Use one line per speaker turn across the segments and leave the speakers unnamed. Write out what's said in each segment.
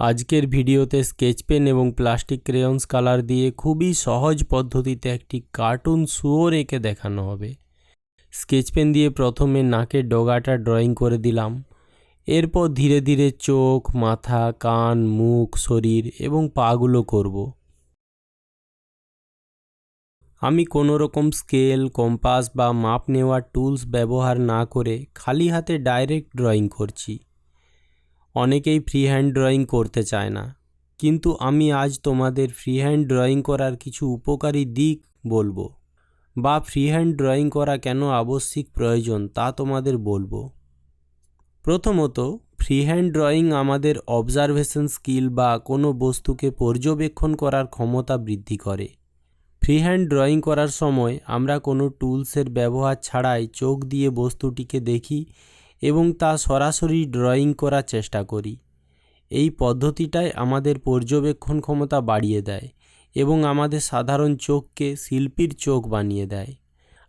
আজকের ভিডিওতে sketch pen এবং প্লাস্টিক ক্রেয়ন্স কালার দিয়ে খুবই সহজ পদ্ধতিতে একটি কার্টুন শুয়োর এঁকে দেখানো হবে। স্কেচ পেন দিয়ে প্রথমে নাকের ডগাটা ড্রয়িং করে দিলাম। এরপর ধীরে ধীরে চোখ, মাথা, কান, মুখ, শরীর এবং পাগুলো করব। আমি কোনো রকম স্কেল, কম্পাস বা মাপ নেওয়ার টুলস ব্যবহার না করে খালি হাতে ডাইরেক্ট ড্রয়িং করছি। অনেকেই ফ্রি হ্যান্ড ড্রয়িং করতে চায় না। কিন্তু আমি আজ তোমাদের ফ্রি হ্যান্ড ড্রয়িং করার কিছু উপকারী দিক বলব বা ফ্রি হ্যান্ড ড্রয়িং করা কেন আবশ্যিক প্রয়োজন তা তোমাদের বলব। প্রথমত ফ্রি হ্যান্ড ড্রয়িং আমাদের অবজারভেশন স্কিল বা কোনো বস্তুকে পর্যবেক্ষণ করার ক্ষমতা বৃদ্ধি করে। ফ্রি হ্যান্ড ড্রয়িং করার সময় আমরা কোনো টুলসের ব্যবহার ছাড়াই চোখ দিয়ে বস্তুটিকে দেখি এবং তা সরাসরি ড্রয়িং করার চেষ্টা করি। এই পদ্ধতিটাই আমাদের পর্যবেক্ষণ ক্ষমতা বাড়িয়ে দেয় এবং আমাদের সাধারণ চোখকে শিল্পীর চোখ বানিয়ে দেয়।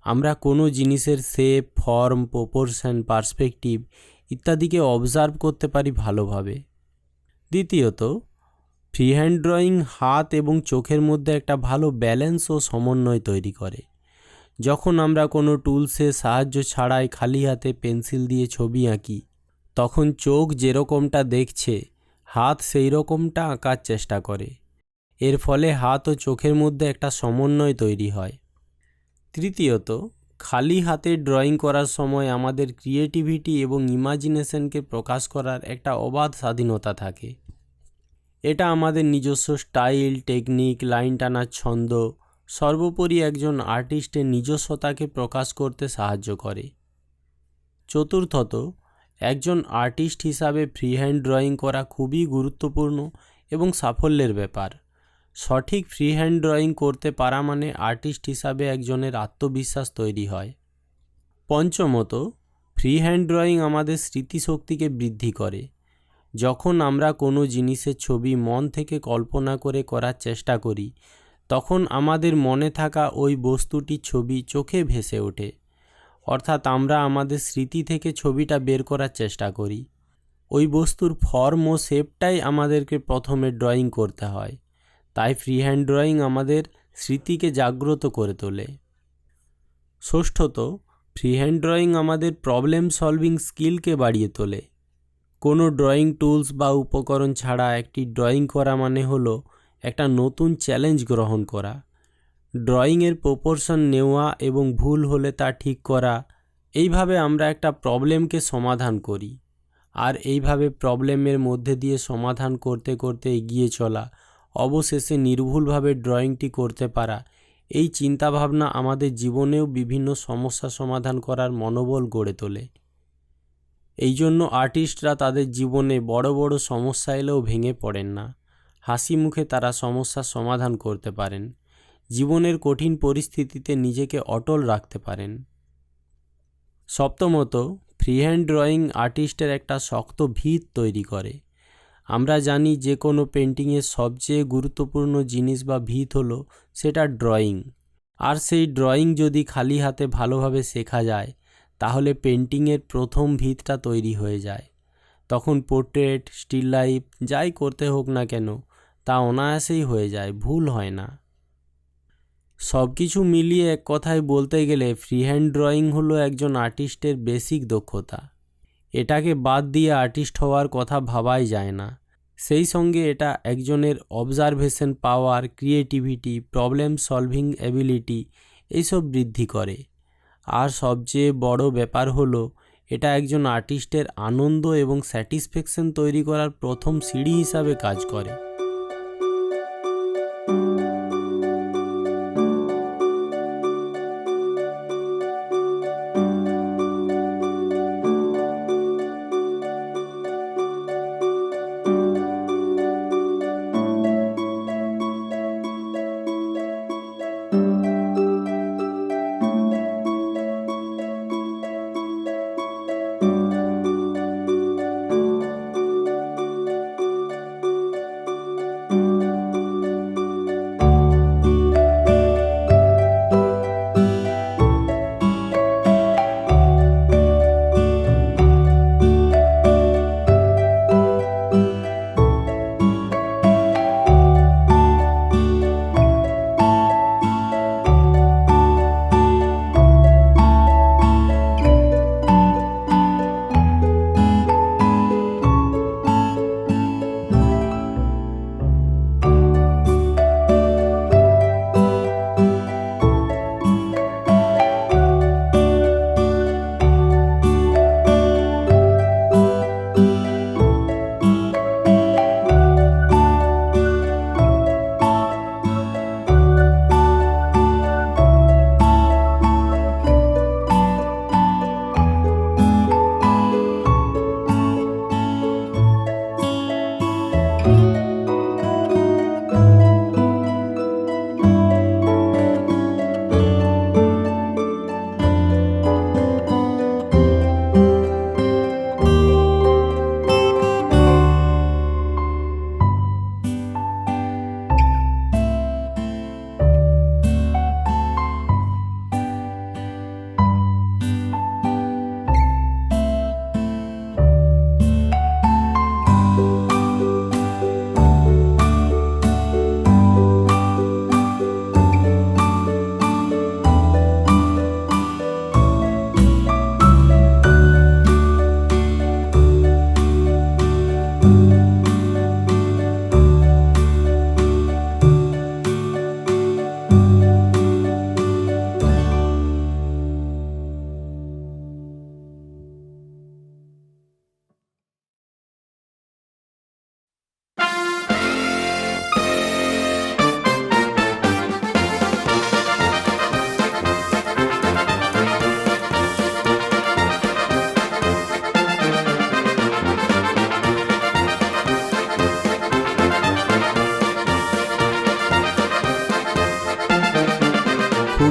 আমরা কোনো জিনিসের শেপ ফর্ম প্রপোর্শন পার্সপেক্টিভ ইত্যাদিকে অবজার্ভ করতে পারি ভালোভাবে। দ্বিতীয়ত ফ্রি হ্যান্ড ড্রয়িং হাত এবং চোখের মধ্যে একটা ভালো ব্যালেন্স ও সমন্বয় তৈরি করে। যখন আমরা কোনো টুলসের সাহায্য ছাড়াই খালি হাতে পেন্সিল দিয়ে ছবি আঁকি, তখন চোখ যেরকমটা দেখছে, হাত সেই রকমটা আঁকার চেষ্টা করে। এর ফলে হাত ও চোখের মধ্যে একটা সমন্বয় তৈরি হয়। তৃতীয়ত, খালি হাতে ড্রয়িং করার সময় আমাদের ক্রিয়েটিভিটি এবং ইমাজিনেশনকে প্রকাশ করার একটা অবাধ স্বাধীনতা থাকে। এটা আমাদের নিজস্ব স্টাইল, টেকনিক, লাইন টানার ছন্দ সর্বোপরি একজন আর্টিস্টের নিজস্বতাকে প্রকাশ করতে সাহায্য করে। চতুর্থত, একজন আর্টিস্ট হিসাবে ফ্রি হ্যান্ড ড্রয়িং করা খুবই গুরুত্বপূর্ণ এবং সাফল্যের ব্যাপার। সঠিক ফ্রি হ্যান্ড ড্রয়িং করতে পারা মানে আর্টিস্ট হিসাবে একজনের আত্মবিশ্বাস তৈরি হয়। পঞ্চমত ফ্রি হ্যান্ড ড্রয়িং আমাদের স্মৃতিশক্তিকে বৃদ্ধি করে। যখন আমরা কোনো জিনিসের ছবি মন থেকে কল্পনা করে করার চেষ্টা করি তখন আমাদের মনে থাকা ওই বস্তুটির ছবি চোখে ভেসে ওঠে। অর্থাৎ আমরা আমাদের স্মৃতি থেকে ছবিটা বের করার চেষ্টা করি। ওই বস্তুর ফর্ম ও শেপটাই আমাদেরকে প্রথমে ড্রয়িং করতে হয়। তাই ফ্রি হ্যান্ড ড্রয়িং আমাদের স্মৃতিকে জাগ্রত করে তোলে। ষষ্ঠত ফ্রি হ্যান্ড ড্রয়িং আমাদের প্রবলেম সলভিং স্কিলকে বাড়িয়ে তোলে। কোনো ড্রয়িং টুলস বা উপকরণ ছাড়া একটি ড্রয়িং করা মানে হলো একটা নতুন চ্যালেঞ্জ গ্রহণ করা ড্রয়িংয়ের প্রপোর্শন নেওয়া এবং ভুল হলে তা ঠিক করা, এইভাবে আমরা একটা প্রবলেমকে সমাধান করি। আর এইভাবে প্রবলেমের মধ্যে দিয়ে সমাধান করতে করতে এগিয়ে চলা, অবশেষে নির্ভুলভাবে ড্রয়িংটি করতে পারা, এই চিন্তাভাবনা আমাদের জীবনেও বিভিন্ন সমস্যা সমাধান করার মনোবল গড়ে তোলে। এই জন্য আর্টিস্টরা তাদের জীবনে বড় বড় সমস্যা এলেও ভেঙে পড়েন না। হাসি মুখে তারা সমস্যার সমাধান করতে পারেন, জীবনের কঠিন পরিস্থিতিতে নিজেকে অটল রাখতে পারেন। সপ্তমত ফ্রি হ্যান্ড ড্রয়িং আর্টিস্টের একটা শক্ত ভিত তৈরি করে। আমরা জানি যে কোনো পেন্টিংয়ের সবচেয়ে গুরুত্বপূর্ণ জিনিস বা ভিত হলো সেটা ড্রয়িং। আর সেই ড্রয়িং যদি খালি হাতে ভালোভাবে শেখা যায়, তাহলে পেন্টিংয়ের প্রথম ভিতটা তৈরি হয়ে যায়। তখন পোর্ট্রেট, স্টিল লাইফ, যাই করতে হোক না কেন তা অনায়াসেই হয়ে যায়, ভুল হয় না। সব কিছু মিলিয়ে এক কথায় বলতে গেলে ফ্রি হ্যান্ড ড্রয়িং হলো একজন আর্টিস্টের বেসিক দক্ষতা। এটাকে বাদ দিয়ে আর্টিস্ট হওয়ার কথা ভাবাই যায় না। সেই সঙ্গে এটা একজনের observation power, creativity, problem solving ability এইসব বৃদ্ধি করে। আর সবচেয়ে বড় ব্যাপার হলো, এটা একজন আর্টিস্টের আনন্দ এবং স্যাটিসফ্যাকশন তৈরি করার প্রথম সিঁড়ি হিসাবে কাজ করে।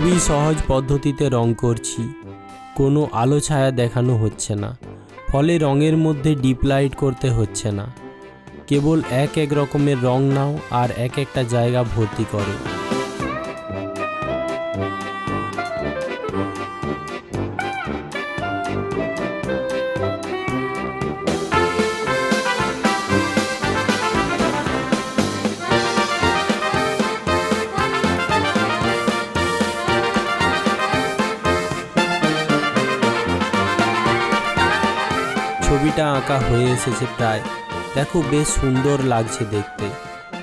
খুবই সহজ পদ্ধতিতে রং করছি। কোনো আলো ছায়া দেখানো হচ্ছে না। ফলে রঙের মধ্যে ডিপ লাইট করতে হচ্ছে না। কেবল এক এক রকমের রং নাও আর এক একটা জায়গা ভর্তি করো। ছবিটা আঁকা হয়ে এসেছে প্রায়। দেখো বেশ সুন্দর লাগছে দেখতে।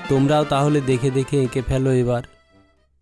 তোমরাও তাহলে দেখে দেখে এঁকে ফেলো এবার।